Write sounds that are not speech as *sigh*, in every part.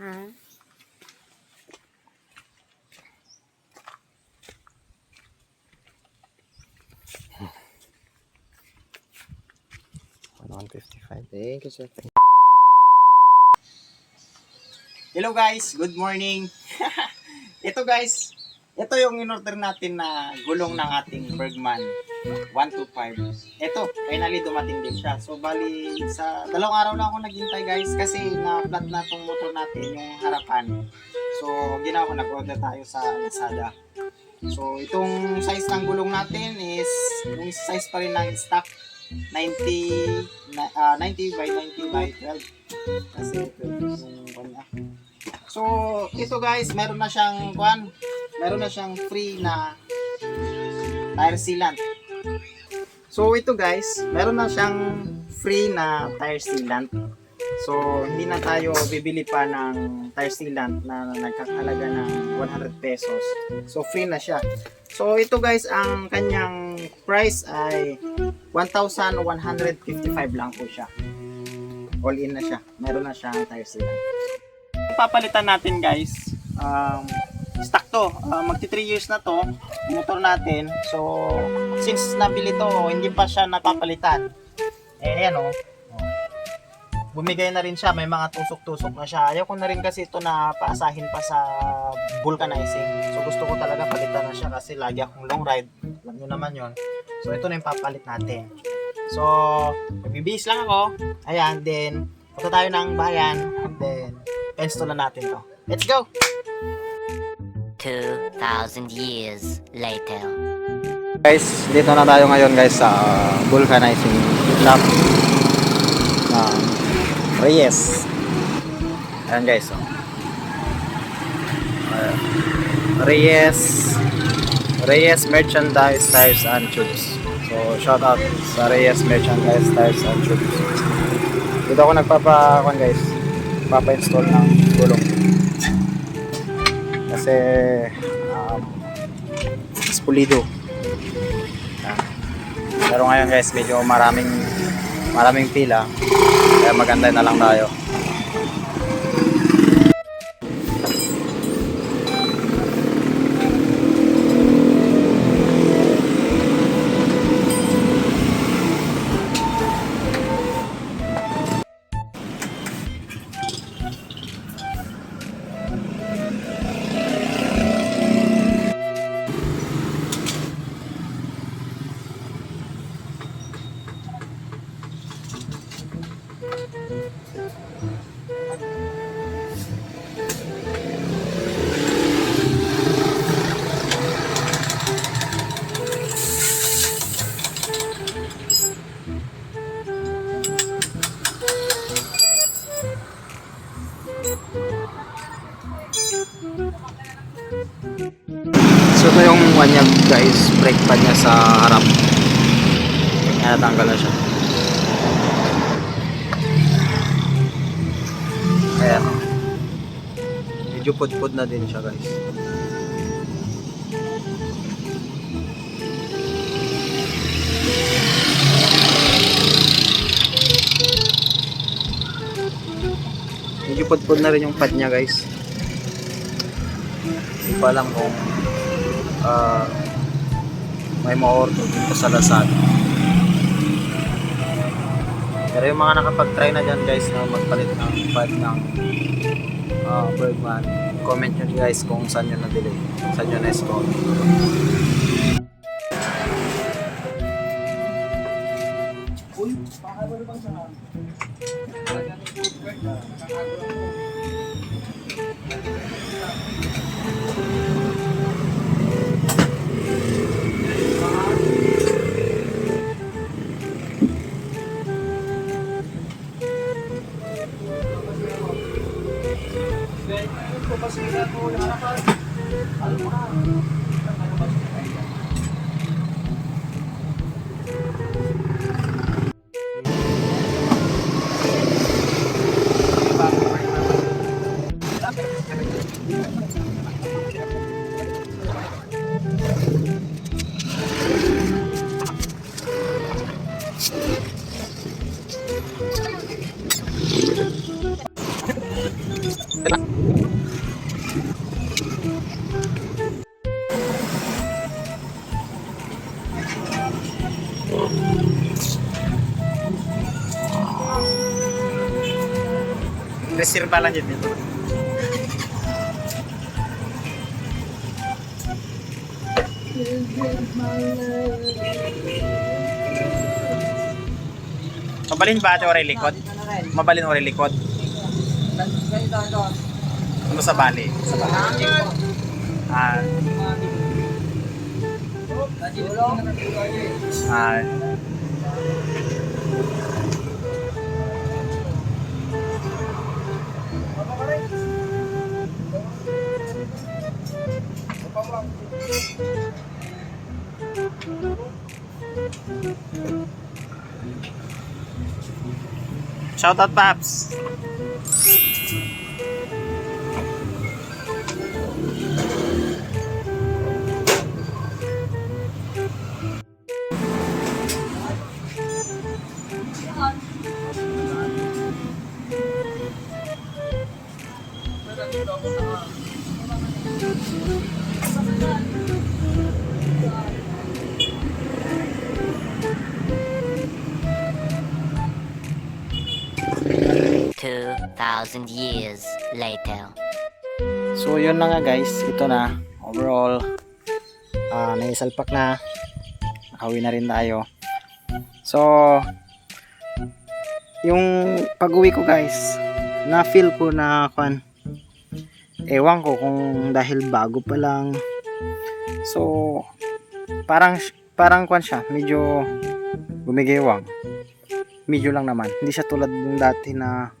Ha? One fifty-five. Thank you, sir. Hello guys, good morning. *laughs* ito guys, ito yung in-order natin na gulong ng ating Bergman 125. Ito, finally dumating din siya. So bali sa dalawang araw na ako naghintay guys kasi na-flat na tong motor natin yung harapan. So ginawa ko nag-order tayo sa Lazada. So itong size ng gulong natin is yung size pa rin ng stock 90 na, ah, 90 by 90 by 12. Kasi 12 yung kanya. So, ito guys, meron na siyang kuan, meron na siyang free na tire sealant. So, ito guys, meron na siyang free na tire sealant. So, hindi na tayo bibili pa ng tire sealant na nagkakalaga ng 100 pesos. So, free na siya. So, ito guys, ang kanyang price ay 1,155 lang po siya. All in na siya. Meron na siyang tire sealant papalitan natin guys um, stock to uh, magti 3 years na to motor natin. So since nabili to hindi pa siya napapalitan. Eh ayan o bumigay na rin siya may mga tusok-tusok na siya. Ayaw ko na rin kasi ito na paasahin pa sa vulcanizing. So gusto ko talaga palitan na siya kasi lagi akong long ride. Alam nyo naman yon so ito na yung papalit natin. So bibis lang ako. Ayan then punta tayo ng bayan. And then install na natin to. Let's go! 2,000 years later. Guys, dito na tayo ngayon guys sa uh, vulcanizing shop ng Reyes. Ayan guys. Oh. Ayan. Reyes Reyes Merchandise Tires and Tubes. So, shout out sa Reyes Merchandise Tires and Tubes. Dito ako nagpapa guys. Papa-install ng gulong. Kasi um, is pulido. Yan. Pero ngayon guys, medyo maraming maraming pila. Kaya maganda na lang tayo. Guys, brake pad niya sa harap. Kaya natanggal na siya. Ayan. Medyo pud-pud na din siya guys. Medyo pud-pud na rin yung pad niya guys. Hindi ko alam kung ah, may ma-order dito sa Lazada pero yung mga nakapag-try na dyan guys na magpalit ng pad ng uh, Bergman comment nyo guys kung saan nyo na-delay saan nyo na-score Uy, baka wala bang sa Reserva lang dito. Mabalin ba ate o likod? Mabalin o likod? Ano sa bali? Sa bali. Ah, ah, Shoutout Paps! Two thousand years later. So yun na nga guys, ito na overall ah naisalpak na. Nakawi na rin tayo. So yung pag-uwi ko guys, na feel ko na kwan ewan ko kung dahil bago pa lang. So parang parang kwan siya, medyo gumigewang. Medyo lang naman. Hindi siya tulad ng dati na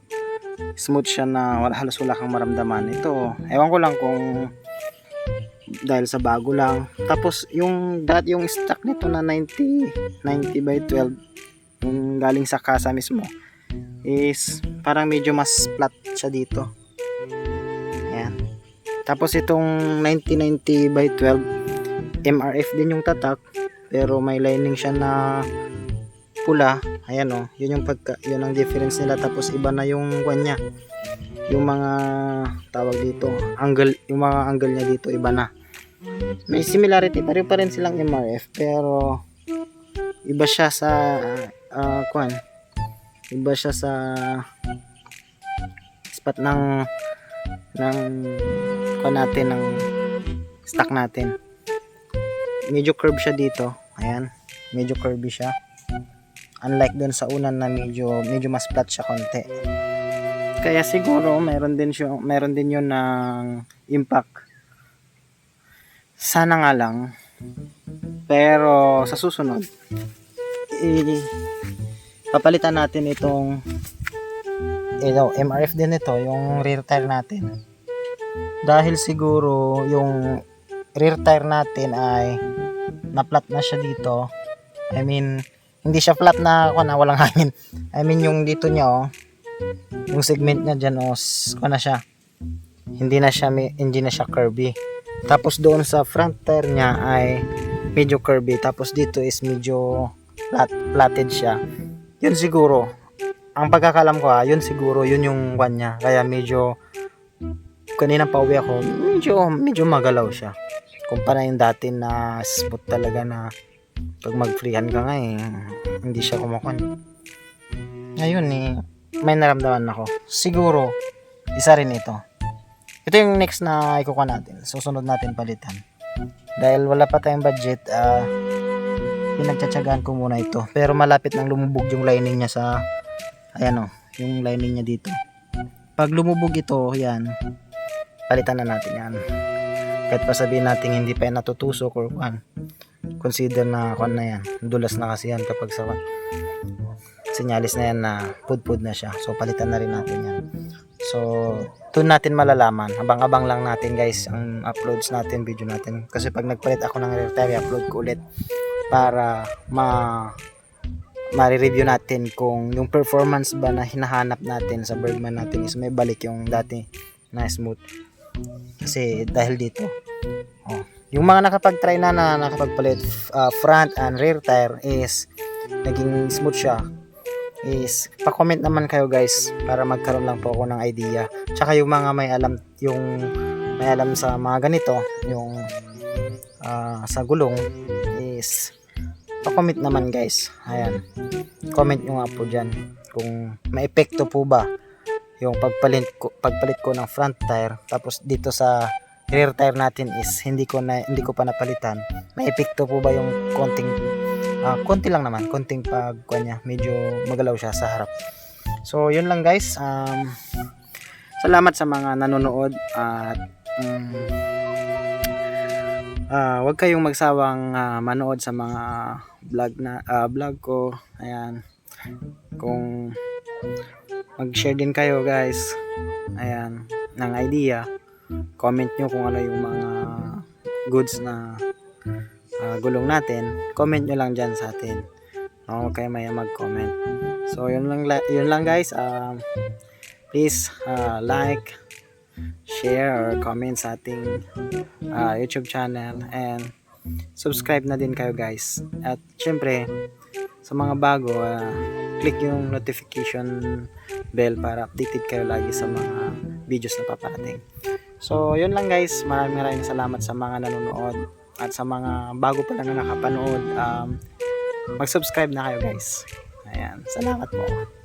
smooth siya na wala, halos wala kang maramdaman. Ito, ewan ko lang kung dahil sa bago lang. Tapos yung dati yung stock nito na 90 90 by 12 yung galing sa kasa mismo is parang medyo mas flat siya dito. Ayan. Tapos itong 90-90 by 12 MRF din yung tatak pero may lining siya na pula. Ayan oh. Yun yung pagka yun ang difference nila. Tapos iba na yung kwan niya. Yung mga tawag dito angle yung mga angle niya dito iba na. May similarity pareho pa rin silang MRF pero iba siya sa ah, kwan. Iba siya sa spot ng ng kwan natin ng stock natin. Medyo curve siya dito. Ayan medyo curvy siya unlike dun sa unan na medyo medyo mas flat siya konti. Kaya siguro meron din siya meron din yun ng impact. Sana nga lang. Pero sa susunod i papalitan natin itong ito, MRF din ito yung rear tire natin. Dahil siguro yung rear tire natin ay na-flat na siya dito. I mean hindi siya flat na ako na walang *laughs* hangin. I mean yung dito niya oh. Yung segment niya diyan oh, ano na siya. Hindi na siya hindi na siya curvy. Tapos doon sa front tire niya ay medyo curvy. Tapos dito is medyo flat, flatted siya. Yun siguro. Ang pagkakalam ko ha, yun siguro, yun yung one niya. Kaya medyo kanina pa uwi ako, medyo, medyo magalaw siya. Kumpara yung dati na smooth talaga na pag mag freehand ka nga eh, hindi siya kumakon. Ngayon eh, may naramdaman ako. Siguro, isa rin ito. Ito yung next na ikukuha natin. Susunod natin palitan. Dahil wala pa tayong budget, ah, pinagtsatsagaan ko muna ito. Pero malapit nang lumubog yung lining niya sa, ayan o, yung lining niya dito. Pag lumubog ito, yan, palitan na natin yan. Kahit pa sabihin natin hindi pa yan natutusok or kan consider na kwan na yan. Dulas na kasi yan kapag sa sinyalis na yan na pud-pud na siya. So palitan na rin natin yan. So doon natin malalaman. Abang-abang lang natin guys ang uploads natin video natin. Kasi pag nagpalit ako ng tire upload ko ulit para ma ma-review natin kung yung performance ba na hinahanap natin sa Bergman natin is may balik yung dati na smooth. Kasi dahil dito oh, yung mga nakapag-try na na nakapagpalit uh, front and rear tire is naging smooth siya. Is pa-comment naman kayo guys para magkaroon lang po ako ng idea. Tsaka yung mga may alam yung may alam sa mga ganito yung ah, sa gulong is pa-comment naman guys. Ayan. Comment nyo nga po dyan kung may epekto po ba yung pagpalit ko, pagpalit ko ng front tire tapos dito sa rear tire natin is hindi ko na hindi ko pa napalitan. May epekto po ba yung konting ah, konti lang naman konting pag niya medyo magalaw siya sa harap. So yun lang guys. Um, salamat sa mga nanonood at um, ah, wag kayong magsawang ah, manood sa mga vlog na ah, vlog ko. Ayan. Kung mag-share din kayo guys. Ayan. Ng idea comment nyo kung ano yung mga goods na ah, gulong natin. Comment nyo lang dyan sa atin. No, huwag kayo maya mag-comment. So yun lang la- yun lang guys. Um, please ah, like share or comment sa ating ah, YouTube channel. And subscribe na din kayo guys. At syempre sa mga bago ah, click yung notification bell para updated kayo lagi sa mga videos na paparating so yun lang guys. Maraming maraming salamat sa mga nanonood at sa mga bago pa lang na nakapanood. Um, mag subscribe na kayo guys. Ayan. Salamat po